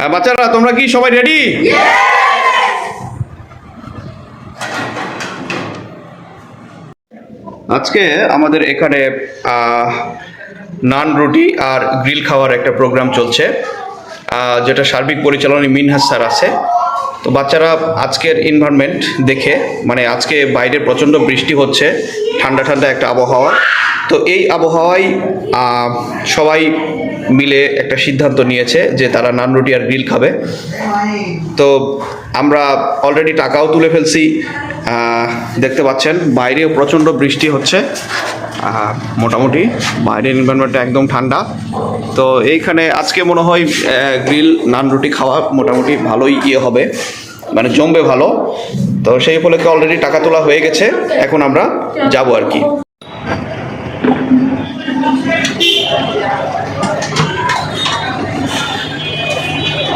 হ্যাঁ, বাচ্চারা তোমরা কি সবাই রেডি আজকে আমাদের এখানে নান রুটি আর গ্রিল খাওয়ার একটা প্রোগ্রাম চলছে যেটা সার্বিক পরিচালনায় মিনহাস স্যার আছে। তো বাচ্চারা আজকের এনভায়রনমেন্ট দেখে মানে আজকে বাইরে প্রচণ্ড বৃষ্টি হচ্ছে ঠান্ডা ঠান্ডা একটা আবহাওয়া। তো এই আবহাওয়ায় সবাই মিলে একটা সিদ্ধান্ত নিয়েছে যে তারা নান রুটি আর গ্রিল খাবে। তো আমরা অলরেডি টাকাও তুলে ফেলছি। দেখতে পাচ্ছেন, বাইরেও প্রচণ্ড বৃষ্টি হচ্ছে। মোটামুটি বাইরের এনভায়রনমেন্টটা একদম ঠান্ডা। তো এইখানে আজকে মনে হয় গ্রিল, নান রুটি খাওয়া মোটামুটি ভালোই ইয়ে হবে। মানে জমবে ভালো। তো সেই উপলক্ষে অলরেডি টাকা তোলা হয়ে গেছে। এখন আমরা যাব আর কি।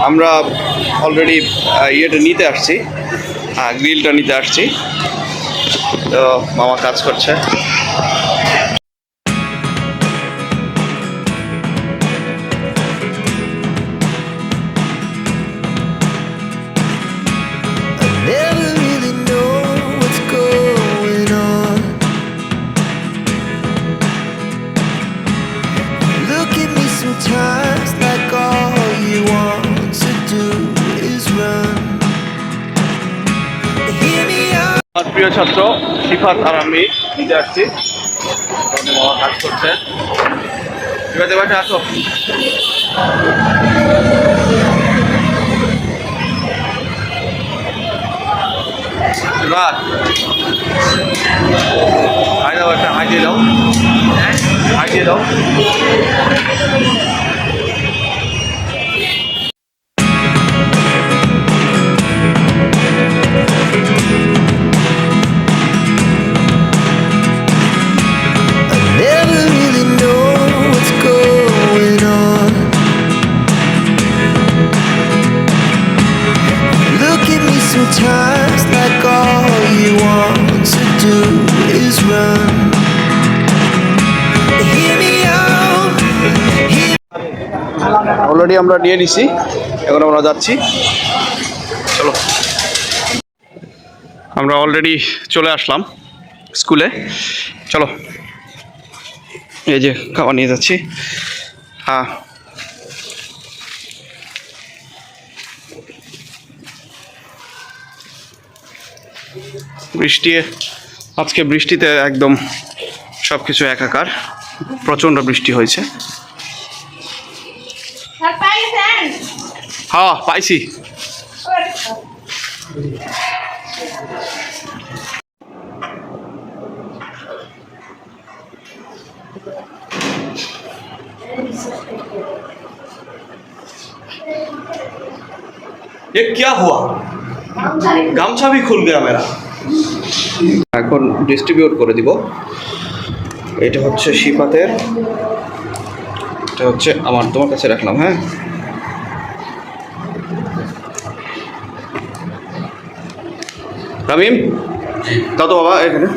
আমরা অলরেডি ইয়েটা নিতে আসছি। হ্যাঁ গ্রিলটা নিতে আসছি। তো মামা কাজ করছে। প্রিয় ছাত্র সিফাত আর আমি নিতে আসছি মামা কাজ করছে সিফাতে বাসা আসো। সিফাত হাই দাও একটা হাই দিয়ে দাও। হাই দিয়ে দাও। অলরেডি আমরা নিয়ে নিছি। এখন আমরা যাচ্ছি। চলো। আমরা অলরেডি চলে আসলাম স্কুলে চলো। এই যে খাবার নিয়ে যাচ্ছি। হ্যাঁ বৃষ্টি আজকে বৃষ্টিতে একদম সব কিছু একাকার। প্রচণ্ড বৃষ্টি হয়েছে স্যার পাইছেন হ্যাঁ পাইছি ये क्या हुआ গামছা भी खुल गया मेरा এখন ডিস্ট্রিবিউট করে দিব এটা হচ্ছে শিপাতের এটা হচ্ছে আমার তোমার কাছে রাখলাম হ্যাঁ রামিম দাও তো বাবা এখানে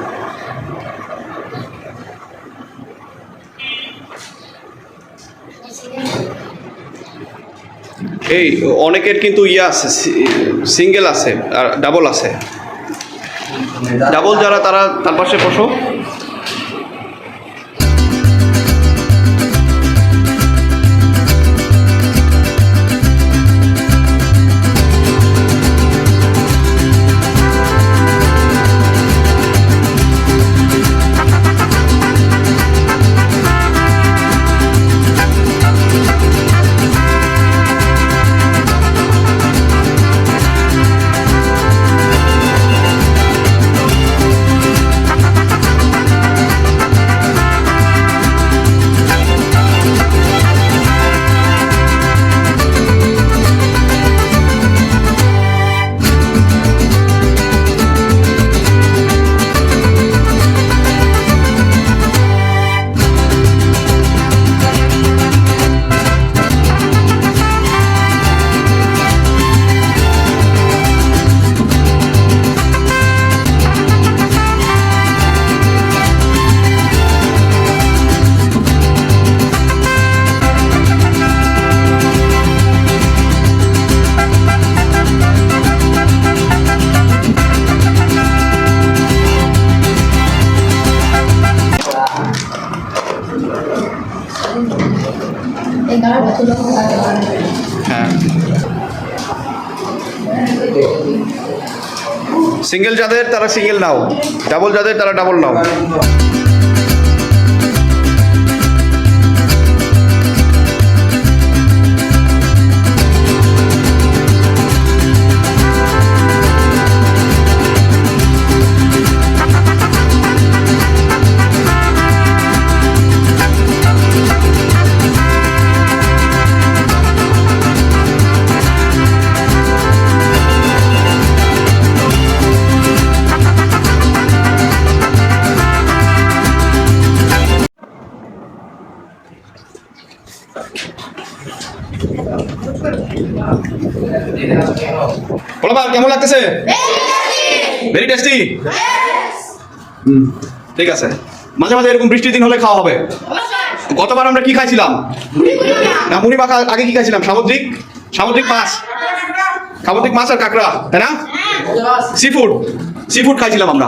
এই অনেকের কিন্তু ইয়ে আছে সিঙ্গেল আছে আর ডাবল আছে। ডাবল যারা তারা তার পাশে বসো। হ্যাঁ। সিঙ্গেল যাদের তারা সিঙ্গেল নাও। ডাবল যাদের তারা ডাবল নাও। পোলাপান কেমন লাগতেছে? ভেরি টেস্টি ঠিক আছে। মাঝে মাঝে এরকম বৃষ্টির দিন হলে খাওয়া হবে। গতবার আমরা কি খাইছিলাম? না, মুড়ি মাখা আগে কি খাইছিলাম? সামুদ্রিক? সামুদ্রিক মাছ। সামুদ্রিক মাছ আর কাঁকড়া, তাই না? সি ফুড সি ফুড খাইছিলাম আমরা।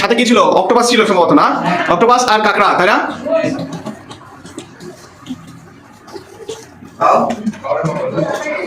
সাথে কি ছিল? অক্টোপাস ছিল সম্ভবত, না? অক্টোপাস আর কাঁকড়া, তাই না? 好，好嘞，好嘞